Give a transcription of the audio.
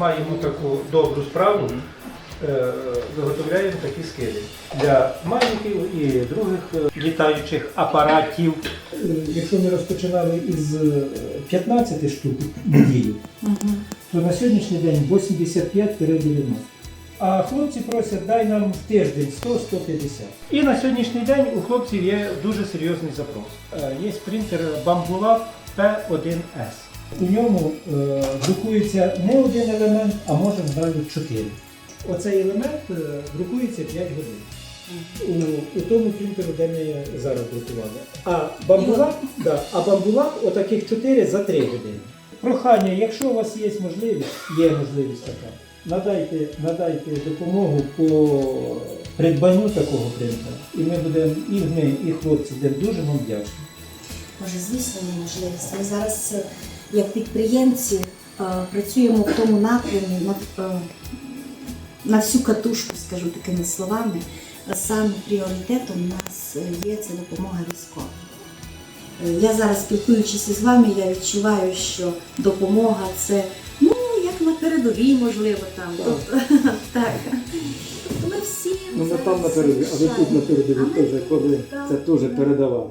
маємо таку добру справу, е, виготовляємо такі скиди для маленьких і других е, літаючих апаратів. Е, Якщо ми розпочинали із е, 15 штук в то на сьогоднішній день 85-90. А хлопці просять, дай нам в тиждень 100-150. І на сьогоднішній день у хлопців є дуже серйозний запрос. Є принтер Bambulab P1S. У ньому е, друкується не один елемент, а може навіть 4. Оцей елемент е, друкується 5 годин. У, у тому принтеру, де ми зараз друкували. А бамбулак, да, а бамбулак отаких 4 за 3 години. Прохання, якщо у вас є можливість, є можливість така, надайте, надайте допомогу по придбанню такого принтера. І ми будемо, і ми, і хлопці будемо дуже вам вдячні. Може, звісно, є можливість. Ми зараз, е, як підприємці, е, працюємо в тому напрямі на, е, на всю катушку, скажу такими словами. Саме пріоритетом у нас є це допомога військовим. Е, Я зараз спілкуючись із вами, я відчуваю, що допомога це ну як на передовій, можливо, там. Тобто, так. Тобто ми всі Ну, ми там на передовій, а ви тут на передовій теж, коли це теж да. передова.